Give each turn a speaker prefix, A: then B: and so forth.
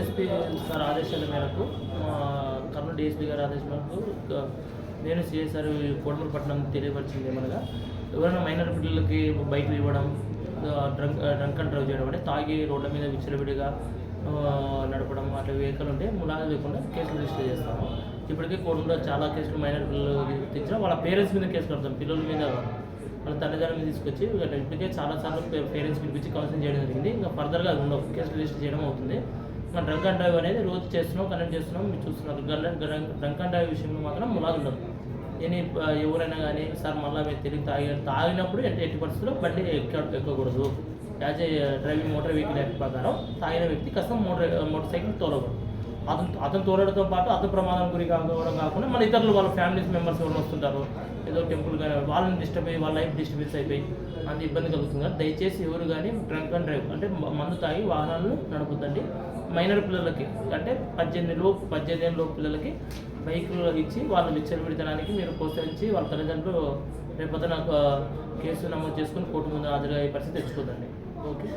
A: SP sir ఆదేశాల మేరకు మా కర్నూలు డిఎస్పీ గారి ఆదేశం మేరకు నేను సిఎస్ఆర్ కోడమూరుపట్నం తెలియపరిచింది ఏమనగా ఎవరైనా మైనర్ పిల్లలకి బైక్లు ఇవ్వడం డ్రంక్ డ్రంక్ అండ్ డ్రైవ్ చేయడం అంటే తాగి రోడ్ల మీద విచ్చలవిడిగా నడపడం అట్లా వెహికల్ ఉంటే ములాగా లేకుండా కేసులు రిజిస్టర్ చేస్తాము. ఇప్పటికే కోడలో చాలా కేసులు మైనర్ పిల్లలు తెచ్చిన వాళ్ళ పేరెంట్స్ మీద కేసు కడతాం పిల్లల మీద వాళ్ళ తల్లిదండ్రుల మీద తీసుకొచ్చి ఇప్పటికే చాలాసార్లు పేరెంట్స్ పిలిపించి కౌన్సిలింగ్ చేయడం జరిగింది. ఇంకా ఫర్దర్గా అది ఉండవు కేసులు రిజిస్టర్ చేయడం అవుతుంది. మన డ్రంక్ అండ్ డ్రైవ్ అనేది రోజు చేస్తున్నాం కండక్ట్ చేస్తున్నాం మీరు చూస్తున్నారు. డ్రంక్ అండ్ డ్రైవ్ విషయంలో మాత్రం ములాదు ఉండదు నేను ఎవరైనా కానీ సార్ మళ్ళీ మీరు తిరిగి తాగి తాగినప్పుడు అంటే ఎట్టి పరిస్థితుల్లో బండి ఎక్క ఎక్కకూడదు as a driving motor vehicle act ప్రకారం తాగిన వ్యక్తి కష్టం మోటార్ మోటార్ సైకిల్ తోలకూడదు. అతను అతను తోడడంతో పాటు అతను ప్రమాదం గురి కావడం కాకుండా మన ఇతరులు వాళ్ళ ఫ్యామిలీస్ మెంబర్స్ ఎవరు వస్తుంటారు. ఏదో టెంపుల్ కానీ వాళ్ళని డిస్టర్బ్ అయ్యి వాళ్ళ లైఫ్ డిస్టర్బెన్స్ అయిపోయి అంత ఇబ్బంది కలుగుతుంది? కదా దయచేసి ఎవరు కానీ డ్రంక్ అండ్ డ్రైవ్ అంటే మందు తాగి వాహనాలను నడుపుతండి మైనర్ పిల్లలకి అంటే పద్దెనిమిది లోపు పద్దెనిమిది ఏళ్ళ లోపు పిల్లలకి బైకులు ఇచ్చి వాళ్ళు విచ్చలవిడితనానికి మీరు ప్రోత్సహించి వాళ్ళ తల్లిదండ్రులు రేపొద్దున నాకు కేసు నమోదు చేసుకుని కోర్టు ముందు హాజరయ్యే పరిస్థితి తెచ్చుకోదండి. ఓకే?